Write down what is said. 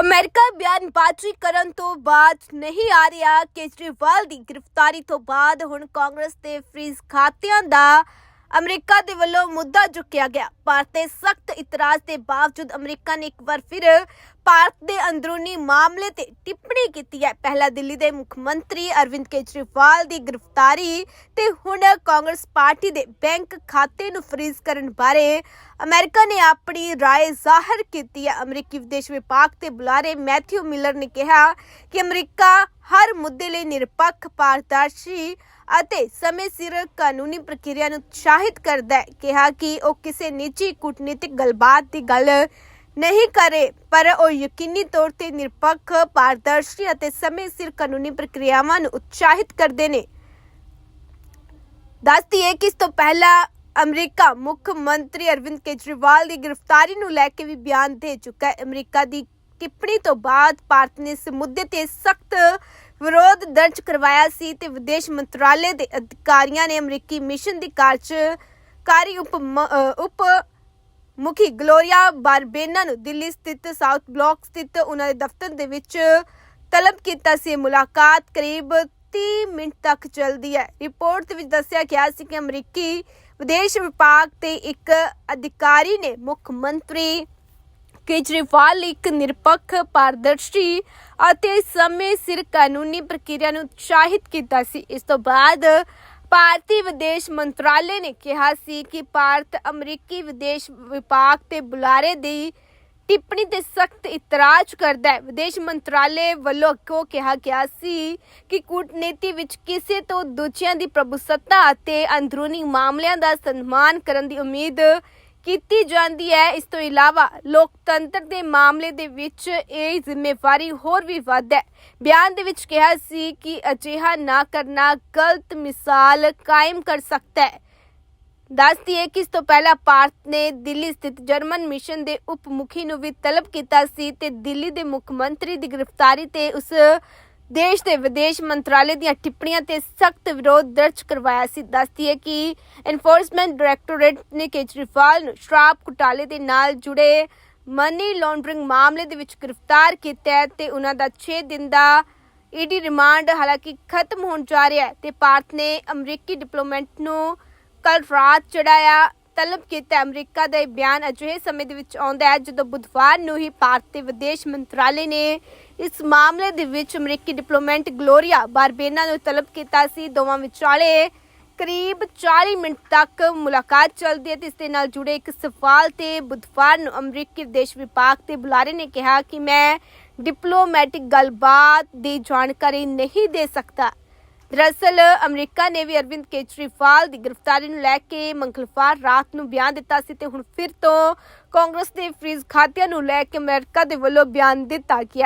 America ਬਿਆਨਬਾਜ਼ੀ ਕਰਨ ਤੋਂ ਬਾਅਦ ਨਹੀਂ ਆ ਰਿਹਾ। ਕੇਜਰੀਵਾਲ ਦੀ ਗ੍ਰਿਫਤਾਰੀ ਤੋਂ ਬਾਅਦ ਹੁਣ ਕਾਂਗਰਸ ਦੇ ਫ੍ਰੀਜ਼ ਖਾਤਿਆਂ ਦਾ ਅਮਰੀਕਾ ਦੇ ਵੱਲੋਂ ਮੁੱਦਾ ਚੁੱਕਿਆ ਗਿਆ। ਭਾਰਤ ਦੇ ਸਖਤ ਇਤਰਾਜ਼ ਦੇ ਬਾਵਜੂਦ ਅਮਰੀਕਾ ਨੇ ਇੱਕ ਵਾਰ ਫਿਰ ਭਾਰਤ ਦੇ ਅੰਦਰੂਨੀ ਮਾਮਲੇ ਤੇ ਟਿੱਪਣੀ ਕੀਤੀ ਹੈ ਪਹਿਲਾ ਦਿੱਲੀ ਦੇ ਮੁੱਖ ਮੰਤਰੀ ਅਰਵਿੰਦ ਕੇਜਰੀਵਾਲ ਦੀ ਗ੍ਰਿਫਤਾਰੀ ਤੇ ਹੁਣ ਕਾਂਗਰਸ ਪਾਰਟੀ ਦੇ ਬੈਂਕ ਖਾਤੇ ਨੂੰ ਫ੍ਰੀਜ਼ ਕਰਨ ਬਾਰੇ ਅਮਰੀਕਾ ਨੇ ਆਪਣੀ رائے ਜ਼ਾਹਰ ਕੀਤੀ ਹੈ ਅਮਰੀਕੀ ਵਿਦੇਸ਼ ਵਿਭਾਗ ਦੇ ਬੁਲਾਰੇ ਮੈਥਿਊ ਮਿਲਰ ਨੇ ਕਿਹਾ ਕਿ ਅਮਰੀਕਾ ਹਰ ਮੁੱਦੇ ਲਈ ਨਿਰਪੱਖ ਪਾਰਦਰਸ਼ੀ ਅਤੇ ਸਮੇਂ ਸਿਰ ਕਾਨੂੰਨੀ ਪ੍ਰਕਿਰਿਆ ਨੂੰ ਉਤਸ਼ਾਹਿਤ ਕਰਦਾ ਹੈ ਕਿਹਾ ਕਿ ਉਹ ਕਿਸੇ ਨਿੱਜੀ ਕੂਟਨੀਤਿਕ ਗੱਲਬਾਤ ਦੀ ਗੱਲ ਨਹੀਂ ਕਰੇ, ਪਰ ਉਹ ਯਕੀਨੀ ਤੌਰ ਤੇ ਨਿਰਪੱਖ, ਪਾਰਦਰਸ਼ੀ ਅਤੇ ਸਮੇਂ ਸਿਰ ਕਾਨੂੰਨੀ ਪ੍ਰਕਿਰਿਆਵਾਂ ਨੂੰ ਉਤਸ਼ਾਹਿਤ ਕਰਦੇ ਨੇ। ਦੱਸਦੀ ਹੈ ਕਿ ਇਸ ਤੋਂ ਪਹਿਲਾਂ ਅਮਰੀਕਾ ਮੁੱਖ ਮੰਤਰੀ ਅਰਵਿੰਦ ਕੇਜਰੀਵਾਲ ਦੀ ਗ੍ਰਿਫਤਾਰੀ ਨੂੰ ਲੈ ਕੇ ਵੀ ਬਿਆਨ ਦੇ ਚੁੱਕਾ ਹੈ। ਅਮਰੀਕਾ ਦੀ ਟਿੱਪਣੀ ਤੋਂ ਬਾਅਦ ਭਾਰਤ ਨੇ ਇਸ ਮੁੱਦੇ ਤੇ ਸਖਤ ਵਿਰੋਧ ਦਰਜ ਕਰਵਾਇਆ ਸੀ ਤੇ ਵਿਦੇਸ਼ ਮੰਤਰਾਲੇ ਦੇ ਅਧਿਕਾਰੀਆਂ ਨੇ ਅਮਰੀਕੀ ਮਿਸ਼ਨ ਦੀ ਕਾਰਜਕਾਰੀ ਉਪ ਉਪ ਮੁਖੀ ਗਲੋਰੀਆ ਬਾਰਬੇਨਾ ਨੂੰ ਦਿੱਲੀ ਸਥਿਤ ਸਾਊਥ ਬਲਾਕ ਸਥਿਤ ਉਹਨਾਂ ਦੇ ਦਫ਼ਤਰ ਦੇ ਵਿੱਚ ਤਲਬ ਕੀਤਾ ਸੀ। ਮੁਲਾਕਾਤ ਕਰੀਬ 30 ਮਿੰਟ ਤੱਕ ਚੱਲਦੀ ਹੈ। ਰਿਪੋਰਟ ਵਿੱਚ ਦੱਸਿਆ ਗਿਆ ਸੀ ਕਿ ਅਮਰੀਕੀ ਵਿਦੇਸ਼ ਵਿਭਾਗ ਦੇ ਇੱਕ ਅਧਿਕਾਰੀ ਨੇ ਮੁੱਖ ਮੰਤਰੀ ਕੇਜਰੀਵਾਲ ਲਈ ਇੱਕ ਨਿਰਪੱਖ, ਪਾਰਦਰਸ਼ੀ ਅਤੇ ਸਮੇਂ ਸਿਰ ਕਾਨੂੰਨੀ ਪ੍ਰਕਿਰਿਆ ਨੂੰ ਉਤਸ਼ਾਹਿਤ ਕੀਤਾ ਸੀ। ਇਸ ਤੋਂ ਬਾਅਦ ਭਾਰਤੀ ਵਿਦੇਸ਼ ਮੰਤਰਾਲੇ ਨੇ ਕਿਹਾ ਸੀ ਕਿ ਭਾਰਤ ਅਮਰੀਕੀ ਵਿਦੇਸ਼ ਵਿਭਾਗ ਤੇ ਬੁਲਾਰੇ ਦੀ ਟਿੱਪਣੀ ਤੇ ਸਖਤ ਇਤਰਾਜ਼ ਕਰਦਾ ਹੈ। ਵਿਦੇਸ਼ ਮੰਤਰਾਲੇ ਵੱਲੋਂ ਅੱਗੋਂ ਕਿਹਾ ਗਿਆ ਸੀ ਕਿ ਕੂਟਨੀਤੀ ਵਿੱਚ ਕਿਸੇ ਤੋਂ ਦੂਜਿਆਂ ਦੀ ਪ੍ਰਭੂਸੱਤਾ ਅਤੇ ਅੰਦਰੂਨੀ ਮਾਮਲਿਆਂ ਦਾ ਸਨਮਾਨ ਕਰਨ ਦੀ ਉਮੀਦ ਕੀਤੀ ਜਾਂਦੀ ਹੈ। ਇਸ ਤੋਂ ਇਲਾਵਾ ਲੋਕਤੰਤਰ ਦੇ ਮਾਮਲੇ ਦੇ ਵਿੱਚ ਇਹ ਜ਼ਿੰਮੇਵਾਰੀ ਹੋਰ ਵੀ ਵੱਧ ਹੈ। ਬਿਆਨ ਦੇ ਵਿੱਚ ਕਿਹਾ ਸੀ ਕਿ ਅਜਿਹਾ ਨਾ ਕਰਨਾ ਗਲਤ ਮਿਸਾਲ ਕਾਇਮ ਕਰ ਸਕਦਾ ਹੈ। ਦੱਸਦੀ ਹੈ ਕਿ ਇਸ ਤੋਂ ਪਹਿਲਾਂ ਭਾਰਤ ਨੇ ਦਿੱਲੀ ਸਥਿਤ ਜਰਮਨ ਮਿਸ਼ਨ ਦੇ ਉਪ ਮੁਖੀ ਨੂੰ ਵੀ ਤਲਬ ਕੀਤਾ ਸੀ ਤੇ ਦਿੱਲੀ ਦੇ ਮੁੱਖ ਮੰਤਰੀ ਦੀ ਗ੍ਰਿਫਤਾਰੀ ਤੇ ਉਸ ਦੇਸ਼ ਦੇ ਵਿਦੇਸ਼ ਮੰਤਰਾਲੇ ਦੀਆਂ ਟਿੱਪਣੀਆਂ ਤੇ ਸਖਤ ਵਿਰੋਧ ਦਰਜ ਕਰਵਾਇਆ ਸੀ। ਦੱਸਦੀ ਹੈ ਕਿ ਐਨਫੋਰਸਮੈਂਟ ਡਾਇਰੈਕਟੋਰੇਟ ਨੇ ਕੇਜਰੀਵਾਲ ਨੂੰ ਸ਼ਰਾਬ ਘੁਟਾਲੇ ਦੇ ਨਾਲ ਜੁੜੇ ਮਨੀ ਲਾਂਡਰਿੰਗ ਮਾਮਲੇ ਦੇ ਵਿੱਚ ਗ੍ਰਿਫਤਾਰ ਕੀਤਾ ਤੇ ਉਹਨਾਂ ਦਾ 6 ਦਿਨ ਦਾ ਈਡੀ ਰਿਮਾਂਡ ਹਾਲਾਂਕਿ ਖਤਮ ਹੋਣ ਜਾ ਰਿਹਾ ਹੈ ਤੇ ਭਾਰਤ ਨੇ ਅਮਰੀਕੀ ਡਿਪਲੋਮੈਟ ਨੂੰ ਕੱਲ ਰਾਤ ਚੜਾਇਆ ਤਲਬ ਕੀਤਾ ਅਮਰੀਕਾ ਦਾ ਇਹ ਬਿਆਨ ਅਜਿਹੇ ਸਮੇਂ ਦੇ ਵਿੱਚ ਆਉਂਦਾ ਹੈ ਜਦੋਂ ਬੁੱਧਵਾਰ ਨੂੰ ਹੀ ਭਾਰਤ ਦੇ ਵਿਦੇਸ਼ ਮੰਤਰਾਲੇ ਨੇ ਇਸ ਮਾਮਲੇ ਦੇ ਵਿੱਚ ਅਮਰੀਕੀ ਡਿਪਲੋਮੈਟ ਗਲੋਰੀਆ ਬਾਰਬੇਨਾ ਨੂੰ ਤਲਬ ਕੀਤਾ ਸੀ। ਦੋਵਾਂ ਵਿਚਾਲੇ ਕਰੀਬ 40 ਮਿੰਟ ਤੱਕ ਮੁਲਾਕਾਤ ਚੱਲਦੀ ਹੈ ਤੇ ਇਸ ਦੇ ਨਾਲ ਜੁੜੇ ਇੱਕ ਸਵਾਲ ਤੇ ਬੁੱਧਵਾਰ ਨੂੰ ਅਮਰੀਕੀ ਵਿਦੇਸ਼ ਵਿਭਾਗ ਦੇ ਬੁਲਾਰੇ ਨੇ ਕਿਹਾ ਕਿ ਮੈਂ ਡਿਪਲੋਮੈਟਿਕ ਗੱਲਬਾਤ ਦੀ ਜਾਣਕਾਰੀ ਨਹੀਂ ਦੇ ਸਕਦਾ। ਦਰਅਸਲ ਅਮਰੀਕਾ ਨੇ ਵੀ ਅਰਵਿੰਦ ਕੇਜਰੀਵਾਲ ਦੀ ਗ੍ਰਿਫਤਾਰੀ ਨੂੰ ਲੈ ਕੇ ਮੰਗਲਵਾਰ ਰਾਤ ਨੂੰ ਬਿਆਨ ਦਿੱਤਾ ਸੀ ਤੇ ਹੁਣ ਫਿਰ ਤੋਂ ਕਾਂਗਰਸ ਦੇ ਫ੍ਰੀਜ਼ ਖਾਤਿਆਂ ਨੂੰ ਲੈ ਕੇ ਅਮਰੀਕਾ ਦੇ ਵੱਲੋਂ ਬਿਆਨ ਦਿੱਤਾ ਗਿਆ।